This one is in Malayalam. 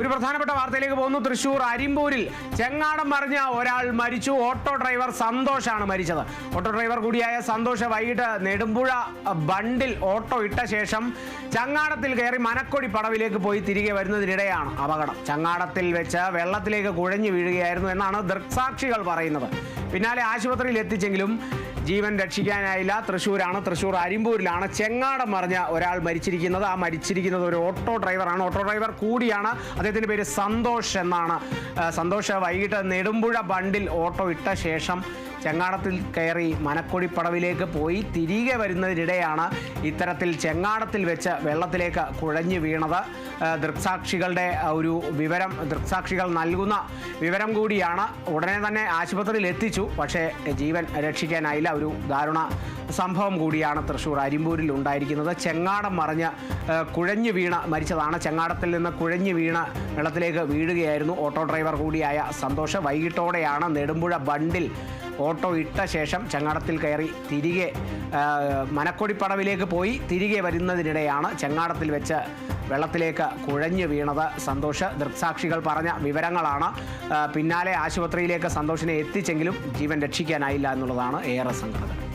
ഒരു പ്രധാനപ്പെട്ട വാർത്തയിലേക്ക് പോകുന്നു. തൃശൂർ അരിമ്പൂരിൽ ചെങ്ങാടം മറിഞ്ഞ ഒരാൾ മരിച്ചു. ഓട്ടോ ഡ്രൈവർ സന്തോഷാണ് മരിച്ചത്. ഓട്ടോ ഡ്രൈവർ കൂടിയായ സന്തോഷ് വൈകിട്ട് നെടുമ്പുഴ ബണ്ടിൽ ഓട്ടോ ഇട്ട ശേഷം ചങ്ങാടത്തിൽ കയറി മനക്കൊടി പടവിലേക്ക് പോയി തിരികെ വരുന്നതിനിടെയാണ് അപകടം. ചങ്ങാടത്തിൽ വെച്ച് വെള്ളത്തിലേക്ക് കുഴഞ്ഞു വീഴുകയായിരുന്നു എന്നാണ് ദൃക്സാക്ഷികൾ പറയുന്നത്. പിന്നാലെ ആശുപത്രിയിൽ എത്തിച്ചെങ്കിലും ജീവൻ രക്ഷിക്കാനായില്ല. തൃശ്ശൂരാണ്. തൃശ്ശൂർ അരിമ്പൂരിലാണ്. ചെങ്ങാടം മറിഞ്ഞ ഒരാൾ മരിച്ചിരിക്കുന്നത്. ആ മരിച്ചിരിക്കുന്നത് ഒരു ഓട്ടോ ഡ്രൈവറാണ് ഓട്ടോ ഡ്രൈവർ കൂടിയാണ്. അദ്ദേഹത്തിന്റെ പേര് സന്തോഷ് എന്നാണ്. സന്തോഷ് വൈകിട്ട് നെടുമ്പുഴ ബണ്ടിൽ ഓട്ടോ ഇട്ട ശേഷം ചെങ്ങാടത്തിൽ കയറി മനക്കൊടിപ്പടവിലേക്ക് പോയി. തിരികെ വരുന്നതിനിടെയാണ് ഇത്തരത്തിൽ ചെങ്ങാടത്തിൽ വെച്ച് വെള്ളത്തിലേക്ക് കുഴഞ്ഞു വീണത്. ദൃക്സാക്ഷികളുടെ ഒരു വിവരം ദൃക്സാക്ഷികൾ നൽകുന്ന വിവരം കൂടിയാണ് ഉടനെ തന്നെ ആശുപത്രിയിൽ എത്തിച്ചു. പക്ഷേ ജീവൻ രക്ഷിക്കാനായില്ല. ഒരു ദാരുണ സംഭവം കൂടിയാണ് തൃശ്ശൂർ അരിമ്പൂരിൽ ഉണ്ടായിരിക്കുന്നത്. ചെങ്ങാടം മറിഞ്ഞ് കുഴഞ്ഞു വീണ മരിച്ചതാണ്. ചെങ്ങാടത്തിൽ നിന്ന് കുഴഞ്ഞു വീണ വെള്ളത്തിലേക്ക് വീഴുകയായിരുന്നു. ഓട്ടോ ഡ്രൈവർ കൂടിയായ സന്തോഷ് വൈകിട്ടോടെയാണ് നെടുമ്പുഴ ബണ്ടിൽ ഓട്ടോ ഇട്ട ശേഷം ചങ്ങാടത്തിൽ കയറി തിരികെ മനക്കൊടിപ്പടവിലേക്ക് പോയി തിരികെ വരുന്നതിനിടെയാണ് ചങ്ങാടത്തിൽ വെച്ച് വെള്ളത്തിലേക്ക് കുഴഞ്ഞു വീണത് സന്തോഷ്. ദൃക്സാക്ഷികൾ പറഞ്ഞ വിവരങ്ങളാണ്. പിന്നാലെ ആശുപത്രിയിലേക്ക് സന്തോഷിനെ എത്തിച്ചെങ്കിലും ജീവൻ രക്ഷിക്കാനായില്ല എന്നുള്ളതാണ് ഏറെ സങ്കടം